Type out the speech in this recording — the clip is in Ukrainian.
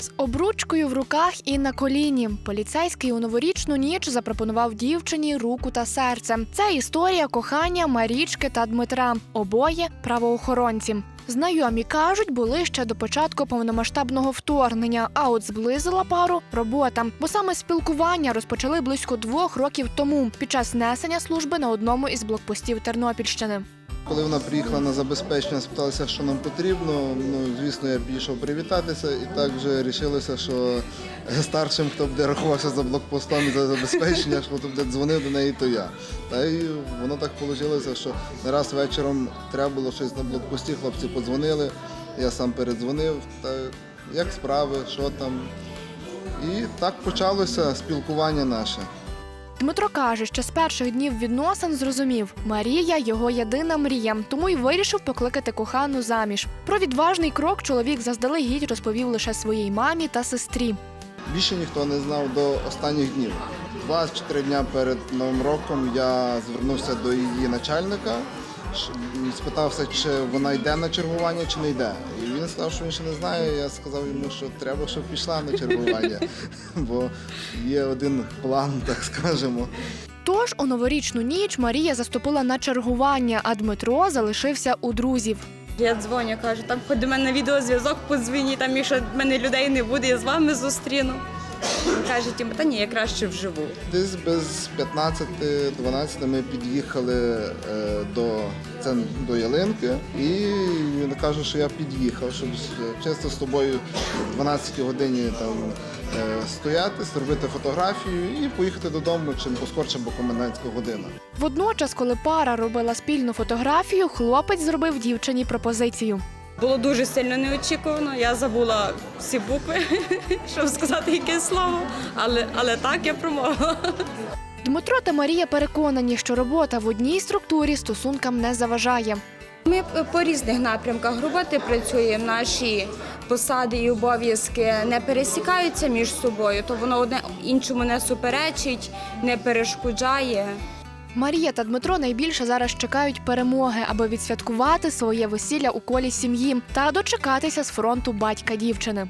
З обручкою в руках і на коліні поліцейський у новорічну ніч запропонував дівчині руку та серце. Це історія кохання Марічки та Дмитра. Обоє правоохоронці. Знайомі кажуть, були ще до початку повномасштабного вторгнення. А от зблизила пару робота, бо саме спілкування розпочали близько двох років тому під час несення служби на одному із блокпостів Тернопільщини. Коли вона приїхала на забезпечення, спиталася, що нам потрібно. Ну, звісно, я пішов привітатися, і так вже вирішилося, що старшим, хто буде рахувався за блокпостом і за забезпечення, що хто буде дзвонив до неї, то я. Та й воно так вийшло, що не раз вечором треба було щось на блокпості, хлопці подзвонили, я сам передзвонив, та як справи, що там. І так почалося спілкування наше. Дмитро каже, що з перших днів відносин зрозумів, Марія його єдина мрія, тому й вирішив покликати кохану заміж. Про відважний крок чоловік заздалегідь розповів лише своїй мамі та сестрі. Більше ніхто не знав до останніх днів. Два чи три дня перед Новим роком я звернувся до її начальника, спитався, чи вона йде на чергування, чи не йде. І сказав, що він ще не знає. Я сказав йому, що треба, щоб пішла на чергування, бо є один план, так скажемо. Тож у новорічну ніч Марія заступила на чергування, а Дмитро залишився у друзів. Я дзвоню, кажу, там хоч до мене на відеозв'язок подзвоні, там більше в мене людей не буде, я з вами зустріну. Каже, Тіма, та ні, я краще вживу. Десь без 15-12 ми під'їхали е, до, це, до ялинки, і він каже, що я під'їхав, щоб чисто з тобою в 12 годині там е, стояти, зробити фотографію і поїхати додому чим поскорше, бо комендантська година. Водночас, коли пара робила спільну фотографію, хлопець зробив дівчині пропозицію. Було дуже сильно неочікувано. Я забула всі букви, щоб сказати якесь слово, але, але так я промовила. Дмитро та Марія переконані, що робота в одній структурі стосункам не заважає. Ми по різних напрямках роботи працюємо. Наші посади і обов'язки не пересікаються між собою, то воно одне іншому не суперечить, не перешкоджає. Марія та Дмитро найбільше зараз чекають перемоги, аби відсвяткувати своє весілля у колі сім'ї та дочекатися з фронту батька дівчини.